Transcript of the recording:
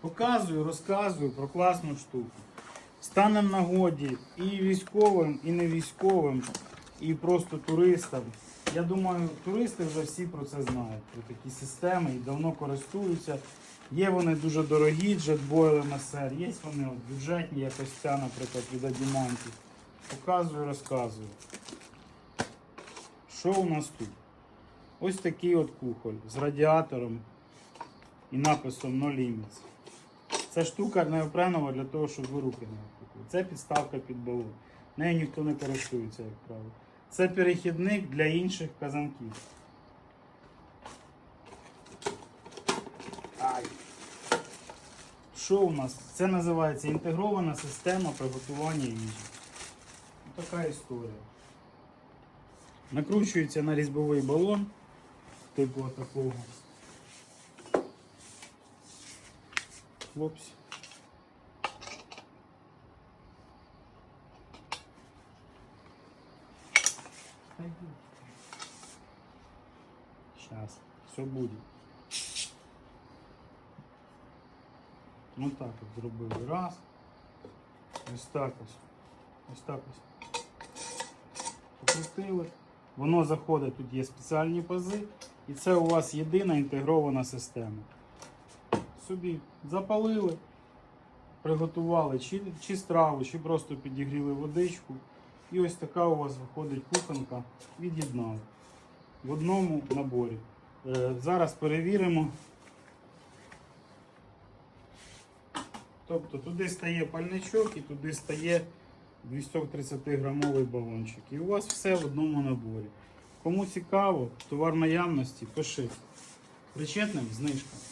Показую, розказую про класну штуку. Стане в нагоді і військовим, і не військовим, і просто туристам. Я думаю, туристи вже всі про це знають, про такі системи і давно користуються. Є вони дуже дорогі, JetBoil MSR, є вони от, бюджетні, як ось ця, наприклад, від Адімантів. Показую, розказую. Що у нас тут? Ось такий от кухоль з радіатором і написом No Limits. Ця штука неопренова для того, щоб ви руки не опікли. Це підставка під балон. Нею ніхто не користується, як правило. Це перехідник для інших казанків. Ай. Що у нас? Це називається інтегрована система приготування їжі. Така історія. Накручується на різьбовий балон, типу такого. Хлопці. Сейчас, все буде. Ну так от зробили. Раз. Ось так ось. Ось так ось. Покрутили. Воно заходить, тут є спеціальні пази. І це у вас єдина інтегрована система. Собі запалили, приготували чи, чи страву, чи просто підігріли водичку. І ось така у вас виходить кухонка. Від'єднали в одному наборі. Е, зараз перевіримо. Тобто туди стає пальничок і туди стає 230 грамовий балончик. І у вас все в одному наборі. Кому цікаво, товар наявності, пиши. Причетним знижка.